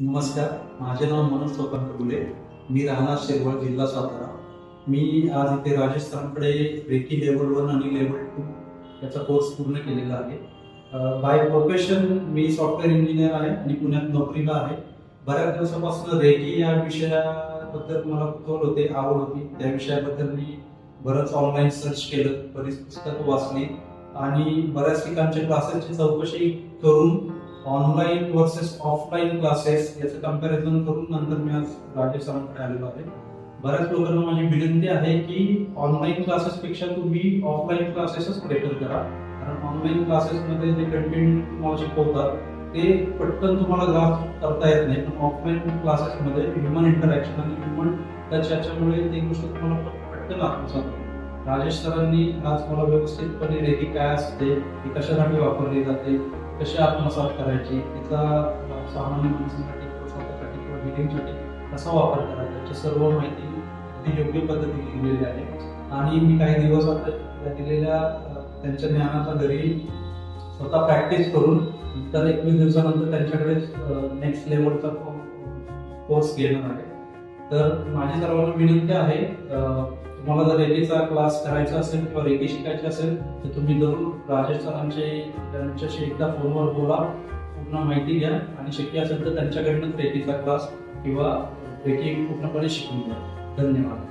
नमस्कार. माझे नाव मनोज चौकांत गुले मी राहणार शेरवळ जिल्हा सातारा. मी आज इथे राजस्थानकडे रेकी लेवल वन आणि लेवल टू याचा कोर्स पूर्ण केलेला आहे. बाय प्रोफेशन मी सॉफ्टवेअर इंजिनियर आहे आणि पुण्यात नोकरीला आहे. बऱ्याच दिवसापासून रेकी या विषयाबद्दल मला कुतूहल होते आवड होती. त्या विषयाबद्दल मी बरंच ऑनलाईन सर्च केलं बरीच पुस्तकं वाचली. आणि बऱ्याच ठिकाणच्या क्लासेसची चौकशी करून ऑनलाईन वर्सेस ऑफलाईन क्लासेस याचं कंपॅरिझन करून नंतर मी आज राजेश सरांकडे आलेलो आहे. बऱ्याच लोकांना माझी विनंती आहे की ऑनलाईन क्लासेसपेक्षा तुम्ही ऑफलाईन क्लासेसच प्रेफर करा. कारण ऑनलाईन क्लासेसमध्ये जे कंटेंट तुम्हाला शिकवतात ते पटकन तुम्हाला ग्राफ करता येत नाही. पण ऑफलाईन क्लासेसमध्ये ह्युमन इंटरॅक्शन आणि ह्युमन टच याच्यामुळे ती गोष्ट तुम्हाला पटकन आत्मसात होते. राजेश सरांनी आज मला व्यवस्थितपणे रेडी काय असते ती कशासाठी वापरली जाते कशी आत्मसात करायची तिचा सामान्य माणसांसाठी किंवा स्वतःसाठी किंवा बिलिंगसाठी कसा वापर करायचा याची सर्व माहिती अगदी योग्य पद्धतीने दिलेली आहे. आणि मी काही दिवस आता दिलेल्या त्यांच्या ज्ञानाचा घरी स्वतः प्रॅक्टिस करून तर एकवीस दिवसानंतर त्यांच्याकडे नेक्स्ट लेवलचा कोर्स घेणार आहे. तर माझी सर्वांना विनंती आहे तुम्हाला जर रेडीचा क्लास करायचा असेल किंवा रेडी शिकायची असेल तर तुम्ही जरूर राजेश सरांचे त्यांच्याशी एकदा फोनवर बोला पूर्ण माहिती घ्या आणि शक्य असेल तर त्यांच्याकडनं रेकीचा क्लास किंवा रेकी पूर्णपणे शिकून घ्या. धन्यवाद.